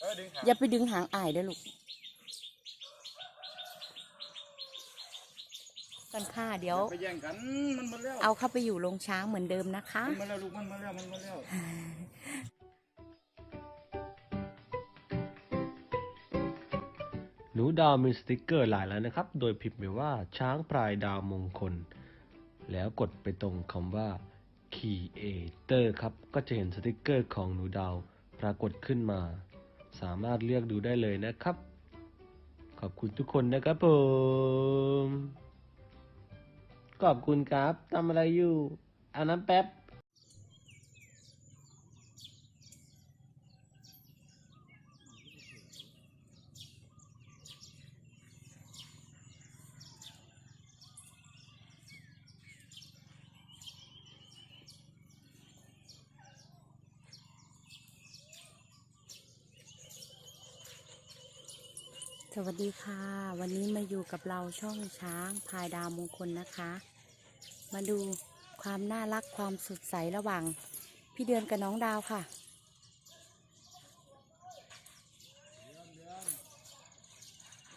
เออดึงหางอย่าไปดึงหางอายเด้อลูก กันค่ะเดี๋ยว ไปแย่งกันมันมาแล้วเอาเข้าไปอยู่โรงช้างเหมือนเดิมนะคะ มันมาแล้วลูกมันมาแล้วมันมาแล้วหนูดาวมีสติกเกอร์หลายแล้วนะครับ โดยพิมพ์ไปว่าช้างพลายดาวมงคล แล้วกดไปตรงคำว่า Creator ครับ ก็จะเห็นสติกเกอร์ของหนูดาว ปรากฏขึ้นมา สามารถเลือกดูได้เลยนะครับ ขอบคุณทุกคนนะครับผม ขอบคุณครับทำอะไรอยู่อาน้ำแป๊บ สวัสดีค่ะ วันนี้มาอยู่กับเราช่องช้างพายดาวมงคลนะคะ มาดูความน่ารักความสดใสระหว่าง พี่เดือนกับน้องดาวค่ะ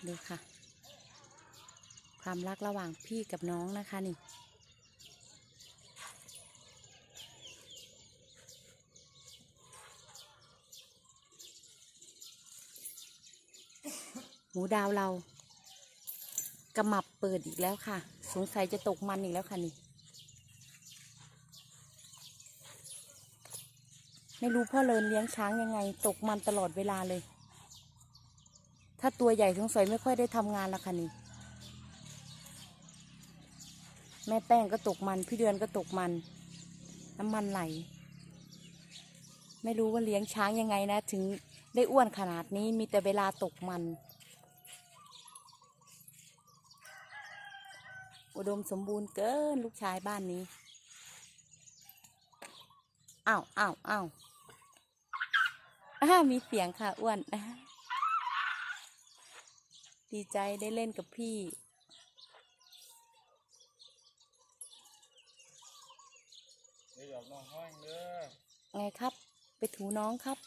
ดูค่ะ ความรักระหว่างพี่กับน้องนะคะนี่ หมูดาวเรากระหมับเปิดอีกแล้วค่ะ สงสัยจะตกมันอีกแล้วค่ะนี่ ไม่รู้พ่อเลินเลี้ยงช้างยังไง ตกมันตลอดเวลาเลย ถ้าตัวใหญ่สงสัยไม่ค่อยได้ทำงานละค่ะนี่ แม่แป้งก็ตกมัน พี่เดือนก็ตกมัน น้ำมันไหล ไม่รู้ว่าเลี้ยงช้างยังไงนะ ถึงได้อ้วนขนาดนี้มีแต่เวลาตกมัน อุดมสมบูรณ์เกินลูกชายบ้านนี้อ้าวอ้าวอ้าวอ้ามีเสียงค่ะอ้วนดีใจได้เล่นกับพี่เดี๋ยวหยอกน้องห้อยเด้อไงครับ ไปถูน้องครับ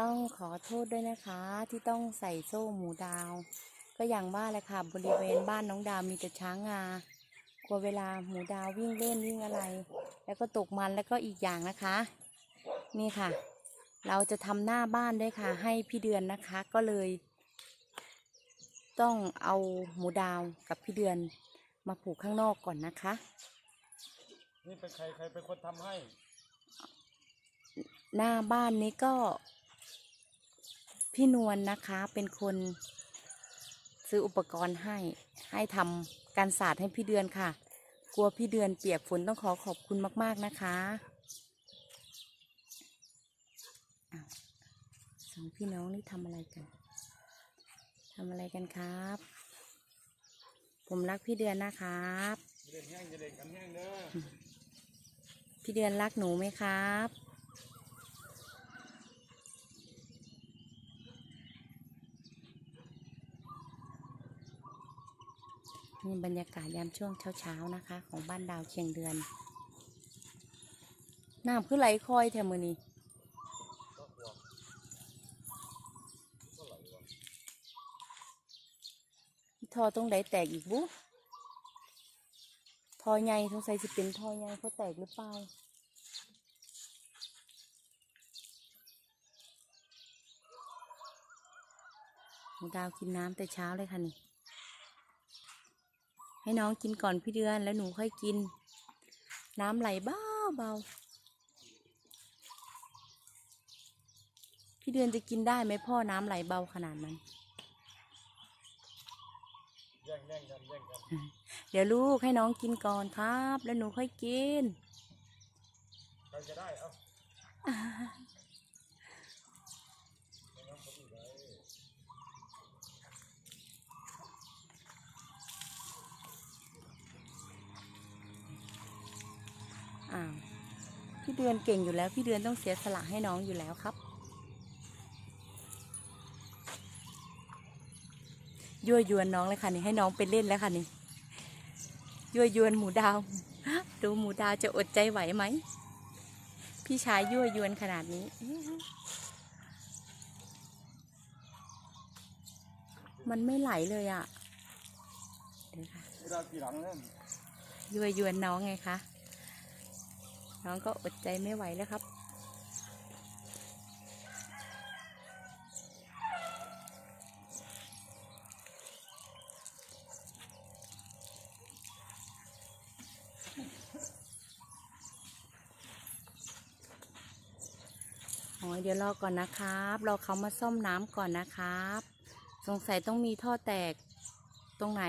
ต้องขอโทษด้วยนะคะ ที่ต้องใส่โซ่หมูดาว ก็อย่างว่าแหละค่ะบริเวณบ้านน้องดาวมีแต่ช้างงากลัวเวลาหมูดาววิ่งเล่นวิ่งอะไร แล้วก็ตกมันแล้วก็อีกอย่างนะคะ นี่ค่ะ เราจะทำหน้าบ้านด้วยค่ะ ให้พี่เดือนนะคะ ก็เลย ต้องเอาหมูดาวกับพี่เดือนมาผูกข้างนอกก่อนนะคะ นี่เป็นใครใครเป็นคนทำให้ หน้าบ้านนี้ก็ พี่นวลนะคะเป็นคนซื้ออุปกรณ์ให้ให้ทำการศาสตร์ให้พี่เดือนค่ะ กลัวพี่เดือนเปียกฝนต้องขอขอบคุณมาก ๆนะคะอ้าวสองพี่น้องนี่ทำอะไรกันทำอะไรกันครับ ผมรักพี่เดือนนะครับเล่นแห้งจะเล่นกันแห้งเด้อพี่เดือนรักหนูไหมครับ นี่บรรยากาศยามช่วงเช้าๆนะคะ ของบ้านดาวเชียงเดือนน้ำคือไหลคอยแถวมือนี้ทอตรงไหนแตกอีกบุทอใหญ่สงสัยจะเป็นทอใหญ่เขาแตกหรือเปล่าดาวกินน้ำแต่เช้าเลยค่ะนี่ ให้น้องกินก่อนพี่เดือนแล้วหนูค่อยกิน น้ำไหลเบาเบาพี่เดือนจะกินได้ไหมพ่อน้ำไหลเบาขนาดนั้นเดี๋ยวลูกให้น้องกินก่อนครับ แล้วหนูค่อยกินใครจะได้เอา อ้าวพี่เดือนเก่งอยู่แล้ว พี่เดือนต้องเสียสละให้น้องอยู่แล้วครับยั่วยวนน้องเลยค่ะนี่ให้น้องไปเล่นแล้วค่ะนี่ยั่วยวนหมูดาวโดดูหมูดาวจะอดใจไหวไหม พี่ชายยั่วยวนขนาดนี้มันไม่ไหลเลยอะ่ะเดี๋ยวค่ะเวลาทีหลังเนี่ยยั่วยวนน้องไงคะ น้องก็อดใจไม่ไหวแล้วครับ อ๋อเดี๋ยวรอก่อนนะครับ รอเขามาซ่อมน้ำก่อนนะครับ สงสัยต้องมีท่อแตกตรงไหน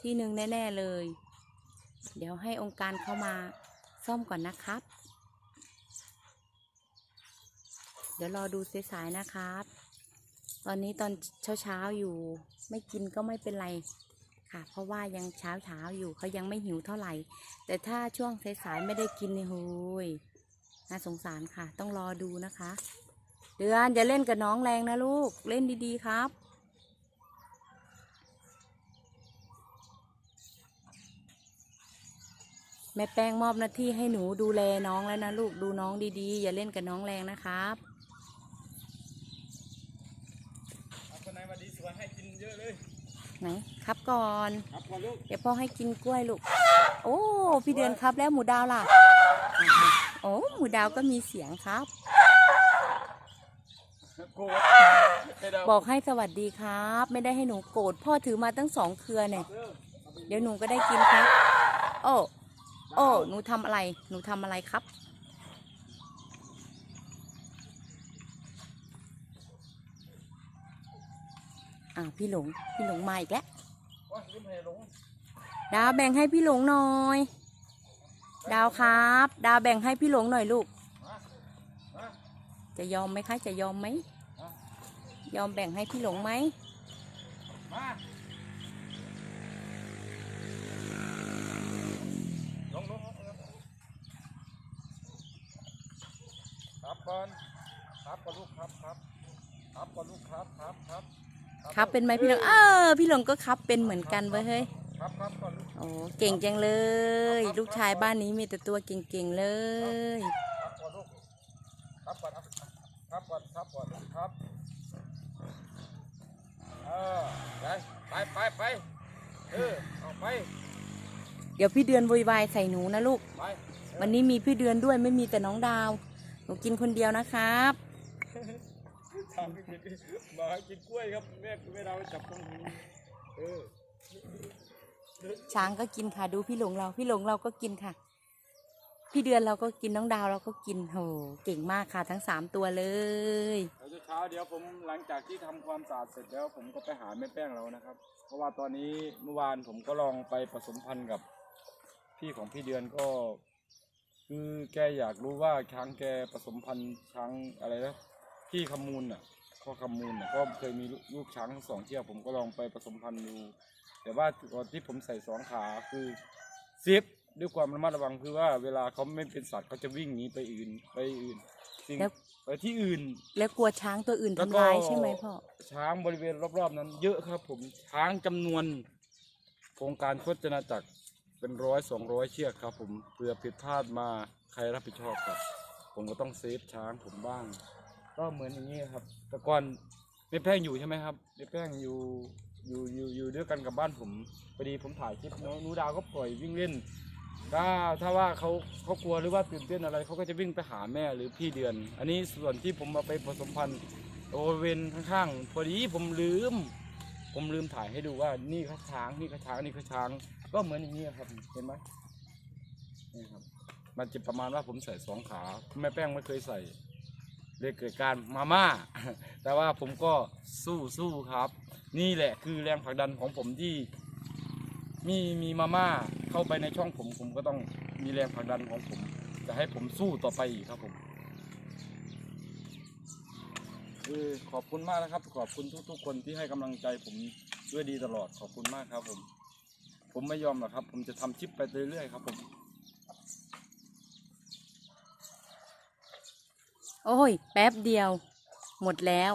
ที่หนึ่งแน่ ๆ เลย เดี๋ยวให้องค์การเข้ามา ซ่อมก่อนนะครับ เดี๋ยวรอดูสายๆนะครับ ตอนนี้ตอนเช้าๆอยู่ ไม่กินก็ไม่เป็นไรค่ะ เพราะว่ายังเช้าๆอยู่เขายังไม่หิวเท่าไหร่ แต่ถ้าช่วงสายๆไม่ได้กินนี่โหยน่าสงสารค่ะ ต้องรอดูนะคะ เดือนอย่าเล่นกับน้องแรงนะลูก เล่นดีๆครับ แม่แป้งมอบหน้าที่ให้หนูดูแลน้องแล้วนะลูกดูน้องดีๆ อย่าเล่นกับน้องแรงนะครับเอาคนไหนมาดีสวนให้กินเยอะเลยไหนครับก่อนครับก่อนลูกเดี๋ยวพ่อให้กินกล้วยลูก โอ้พี่เดือนครับแล้วหมูดาวล่ะ โอ้หมูดาวก็มีเสียงครับโกรธให้ดาวบอกให้สวัสดีครับ ไม่ได้ให้หนูโกรธพ่อถือมาตั้งสองเครือเนี่ยเด้อเดี๋ยวหนูก็ได้กินครับ โอ้ โอ้ หนูทำอะไร หนูทำอะไรครับอ่าวพี่หลง พี่หลงมาอีกแล้วว่ายิ้มให้หลงดาวแบ่งให้พี่หลงหน่อย ดาวครับ ดาวแบ่งให้พี่หลงหน่อยลูกมามาจะยอมไหมคะ จะยอมไหม ยอมแบ่งให้พี่หลงไหม มาลงลงลงลงครับ ก่อนครับก่อนลูกครับครับครับก่อนลูกครับครับครับครับเป็นไหมพี่หลงเออพี่หลงก็ครับเป็นเหมือนกันเว้ยเฮ้ยครับครับก่อนลูกโอ้เก่งจังเลย ลูกชายบ้านนี้มีแต่ตัวเก่งๆเลยครับก่อนลูกครับก่อนครับก่อนครับก่อนครับเออไปไปไปไปเออเอาไปเดี๋ยวพี่เดือนโวยวายใส่หนูนะลูกไปวันนี้มีพี่เดือนด้วยไม่มีแต่น้องดาว หนูกินคนเดียวนะครับ ทำไม่ผิดมากินกล้วยครับแม่แม่เราจับตรงนี้เออช้างก็กินค่ะ ดูพี่หลงเรา พี่หลงเราก็กินค่ะ พี่เดือนเราก็กินน้องดาวเราก็กินโหเก่งมากค่ะทั้งสามตัวเลยเดี๋ยวเช้าเดี๋ยวผมหลังจากที่ทำความสะอาดเสร็จแล้ว ผมก็ไปหาแม่แป้งเรานะครับ เพราะว่าตอนนี้เมื่อวานผมก็ลองไปผสมพันธุ์กับพี่ของพี่เดือนก็ คือแกอยากรู้ว่าช้างแกผสมพันธุ์ช้างอะไรนะพี่ขมูลน่ะพ่อขมูลน่ะก็เคยมีลูกช้างทั้งสองเที่ยวผมก็ลองไปผสมพันธุ์ดู แต่ว่าตอนที่ผมใส่สองขาคือเซฟด้วยความระมัดระวังคือว่าเวลาเขาไม่เป็นสัตว์เขาจะวิ่งหนีไปอื่นไปอื่นสิ่งแล้ว ไปที่อื่น แล้วกลัวช้างตัวอื่นแล้วทำร้ายใช่ไหมพ่อ ช้างบริเวณรอบๆนั้น เยอะครับผมช้างจำนวน โครงการโคจนาจักร เป็นร้อยสองร้อยเชือกครับ ผมเผื่อผิดพลาดมาใครรับผิดชอบครับ ผมก็ต้องเซฟช้างผมบ้าง ก็เหมือนอย่างนี้ครับ แต่ก่อนแม่แป้งอยู่ใช่ไหมครับแม่แป้งอยู่อยู่อยู่อยู่ด้วยกันกับบ้านผมพอดีผมถ่ายคลิปน้องนูดาวก็ปล่อยวิ่งเล่นถ้าถ้าว่าเขาเขากลัวหรือว่าตื่นเต้นอะไรเขาก็จะวิ่งไปหาแม่หรือพี่เดือน อันนี้ส่วนที่ผมมาไปผสมพันธุ์บริเวณข้างๆพอดีผมลืม ผมลืมถ่ายให้ดูว่านี่คือช้างนี่คือช้างนี่คือช้าง ก็เหมือนอย่างนี้ครับเห็นไหมนี่ครับ มันจะประมาณว่าผมใส่สองขาแม่แป้งไม่เคยใส่เลยเกิดการมาม่า แต่ว่าผมก็สู้สู้ครับ นี่แหละคือแรงผลักดันของผมที่ มีมีมาม่าเข้าไปในช่องผมผมก็ต้องมีแรงผลักดันของผม จะให้ผมสู้ต่อไปอีกครับผมเออขอบคุณมากนะครับ ขอบคุณทุกๆ คนที่ให้กำลังใจผมด้วยดีตลอดขอบคุณมากครับผม ผมไม่ยอมหรอกครับ ผมจะทำคลิปไปเรื่อยๆครับผมโอ้ย แป๊บเดียว หมดแล้ว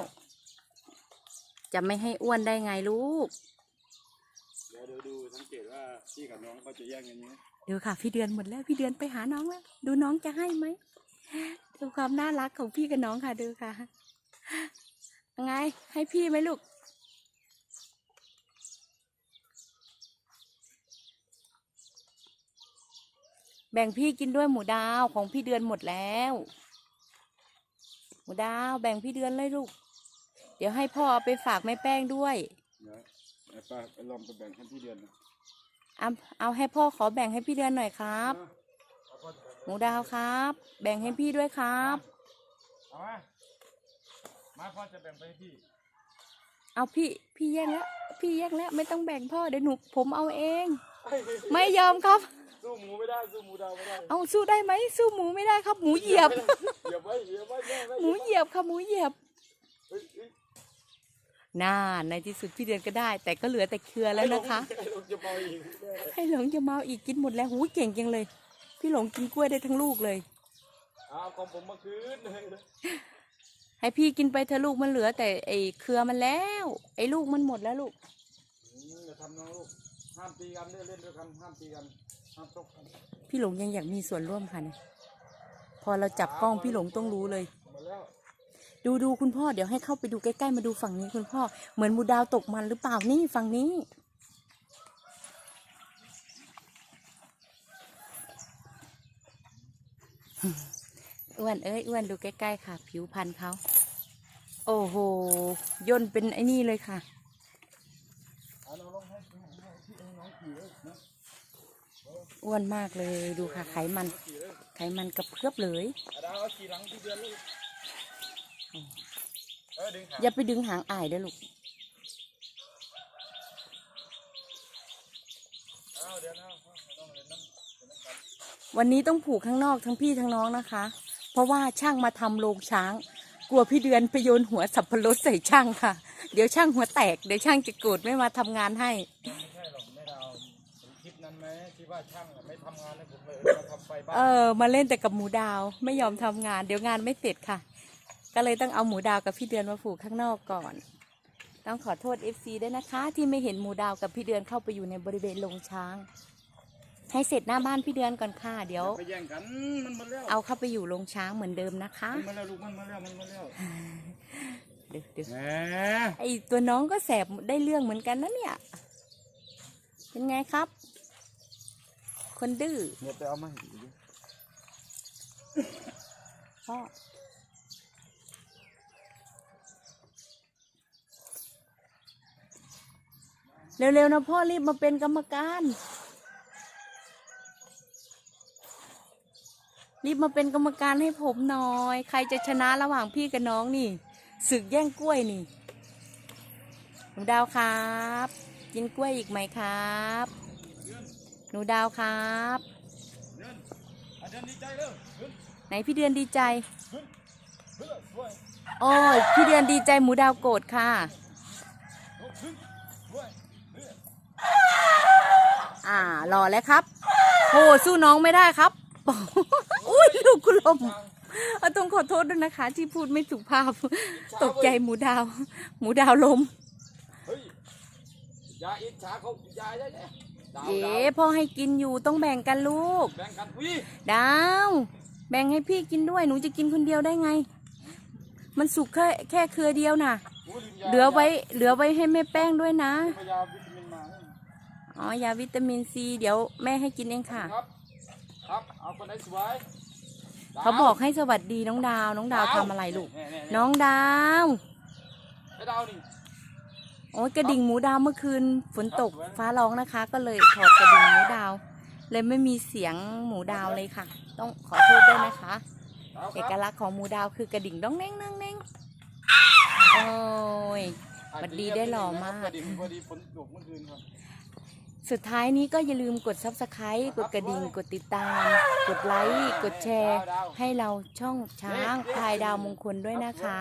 จะไม่ให้อ้วนได้ไงลูก เดี๋ยวดูดูสังเกตว่าพี่กับน้องเขาจะแย่งกันนี้ดูค่ะ พี่เดือนหมดแล้วพี่เดือนไปหาน้องแล้วดูน้องจะให้ไหมดูความน่ารักของพี่กับน้องค่ะดูค่ะยังไงให้พี่ไหมลูก แบ่งพี่กินด้วยหมูดาวของพี่เดือนหมดแล้ว หมูดาวแบ่งพี่เดือนเลยลูก เดี๋ยวให้พ่อเอาไปฝากแม่แป้งด้วยเดี๋ยวไอ้ป้าไปลองไปแบ่งให้พี่เดือนนะเอาเอาให้พ่อขอแบ่งให้พี่เดือนหน่อยครับ เอาพ่อจะแบ่งหมูดาวครับ แบ่งให้พี่ด้วยครับ เอามามาพ่อจะแบ่งไปให้พี่เอาพี่พี่แย่งแล้วพี่แย่งแล้วไม่ต้องแบ่งพ่อเดี๋ยวหนูผมเอาเอง ไม่ยอมครับ สู้หมูไม่ได้สู้หมูดาวไม่ได้เอาสู้ได้ไหมสู้หมูไม่ได้ครับ หมูเหยียบ เหยียบไว้เหยียบไว้แม่ไว้หมูเหยียบครับหมูเหยียบเฮ้ยเฮ้ยน่าในที่สุดพี่เดือนก็ได้ แต่ก็เหลือแต่เครือแล้วนะคะ ไอ้ลูกจะเมาอีกแม่ให้หลงจะเมาอีกกินหมดแล้วหูเก่งจังเลย พี่หลงกินกล้วยได้ทั้งลูกเลยเอาของผมมาคืนเลยให้พี่กินไปเถอะลูกมันเหลือแต่ไอ้เครือมันแล้ว ไอ้ลูกมันหมดแล้วลูก อืมอย่าทำน้องลูก ห้ามตีกันเล่นเล่นด้วยกันห้ามตีกันห้ามชกกันพี่หลงยังอยากมีส่วนร่วมค่ะเนี่ยพอเราจับกล้องพี่หลงต้องรู้เลย หมดแล้วดูดูคุณพ่อเดี๋ยวให้เข้าไปดูใกล้ๆมาดูฝั่งนี้คุณพ่อ เหมือนหมูดาวตกมันหรือเปล่านี่ฝั่งนี้ อ้วนเอ้ยอ้วนดูใกล้ๆค่ะ ผิวพรรณเขา โอ้โหย่นเป็นไอ้นี่เลยค่ะ เอาน้องลงให้ให้ให้พี่ให้น้ องขี่เลยนะอ้วนมากเลยดูค่ะไขมันขี่เลยไขมันกระเพื่อบเลยเอาดาวเอาขี่หลังพี่เดือนเลยเออดึงขาอย่าไปดึงหางอ่ายเด้อลูกเอาเดี๋ยวนะไม่ต้องเล่นน้ำเล่นน้ำกันวันนี้ต้องผูกข้างนอกทั้งพี่ทั้งน้องนะคะ เพราะว่าช่างมาทำโรงช้าง กลัวพี่เดือนไปโยนหัวสับปะรดใส่ช่างค่ะ เดี๋ยวช่างหัวแตก เดี๋ยวช่างจะโกรธไม่มาทำงานให้ ว่าช่างอะไม่ทำงานให้ผมเลยมาทำไฟบ้านเออ มาเล่นแต่กับหมูดาวไม่ยอมทำงาน เดี๋ยวงานไม่เสร็จค่ะ ก็เลยต้องเอาหมูดาวกับพี่เดือนมาผูกข้างนอกก่อน ต้องขอโทษ FC ด้วยนะคะ ที่ไม่เห็นหมูดาวกับพี่เดือนเข้าไปอยู่ในบริเวณโรงช้าง ให้เสร็จหน้าบ้านพี่เดือนก่อนค่ะ เดี๋ยว ไปแย่งกันมันมาแล้วเอาเข้าไปอยู่โรงช้างเหมือนเดิมนะคะ มันมาแล้วลูกมันมาแล้วมันมาแล้วเดี๋ยวเดี๋ยวแหมไอตัวน้องก็แสบได้เรื่องเหมือนกันนะเนี่ย เป็นไงครับ คนดื้อเนี่ยไปเอามาให้ดูดิพ่อเร็วๆนะพ่อรีบมาเป็นกรรมการ รีบมาเป็นกรรมการให้ผมหน่อย ใครจะชนะระหว่างพี่กับน้องนี่ศึกแย่งกล้วยนี่หนูดาวครับ กินกล้วยอีกไหมครับ หนูดาวครับไหนพี่เดือนดีใจ โอ้ยพี่เดือนดีใจหมูดาวโกรธค่ะ อ่ารอแล้วครับโหสู้น้องไม่ได้ครับอุ้ยลูกกุลมต้องขอโทษด้วยนะคะ ที่พูดไม่สุภาพ ตกใจหมูดาว หมูดาวลม เฮ้ยอย่าอิจฉาเขาอย่าอย่าอย่าดาว เอ๋ดาวพ่อให้กินอยู่ต้องแบ่งกันลูก แบ่งกันวิดาว แบ่งให้พี่กินด้วยหนูจะกินคนเดียวได้ไง มันสุกแค่แค่เครือเดียวน่ะโอ้ยลืมยาเหลือไว้เหลือไว้ให้แม่แป้งด้วยนะพยาวิตามินมาให้อ๋อยาวิตามินซีเดี๋ยวแม่ให้กินเองค่ะ ครับครับเอาคนไหนสวยดวเขาบอกให้สวัสดีน้องดาว น้องดาวทำอะไรลูกนี่ๆๆน้องดาวไอ้ดาวนี่ โอ้ยกระดิ่งหมูดาวเมื่อคืนฝนตกฟ้าร้องนะคะ ก็เลยถอดกระดิ่งหมูดาว เลยไม่มีเสียงหมูดาวเลยค่ะ ต้องขอโทษด้วยนะคะดาวเอคกรับลักษณ์ของหมูดาวคือกระดิ่งต้องเน่งนั่งเน่งโอ้ยบัดดีได้หล่อมากพอดีพอดีฝนตกเมื่อคืนครับ สุดท้ายนี้ก็อย่าลืมกด subscribe กดกระดิ่ง กดติดตาม กดไลค์ กดแชร์ ให้เราช่องช้างพลายดาวมงคลด้วยนะคะ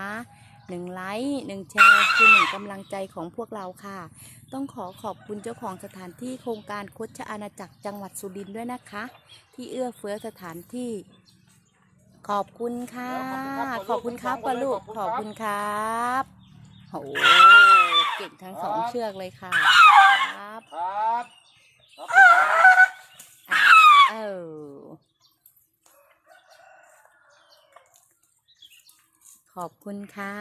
หนึ่งไลค์หนึ่งแชร์คือหนึ่งกำลังใจของพวกเราค่ะ ต้องขอขอบคุณเจ้าของสถานที่โครงการคดชอาณาจักรจังหวัดสุรินทร์ด้วยนะคะ ที่เอื้อเฟื้อสถานที่ ขอบคุณค่ะ ขอบคุณครับปะลูกขอบคุณครับโอ้เก่งทั้งสองเชือกเลยค่ะครับ ครับครับเออ ขอบคุณค่ะ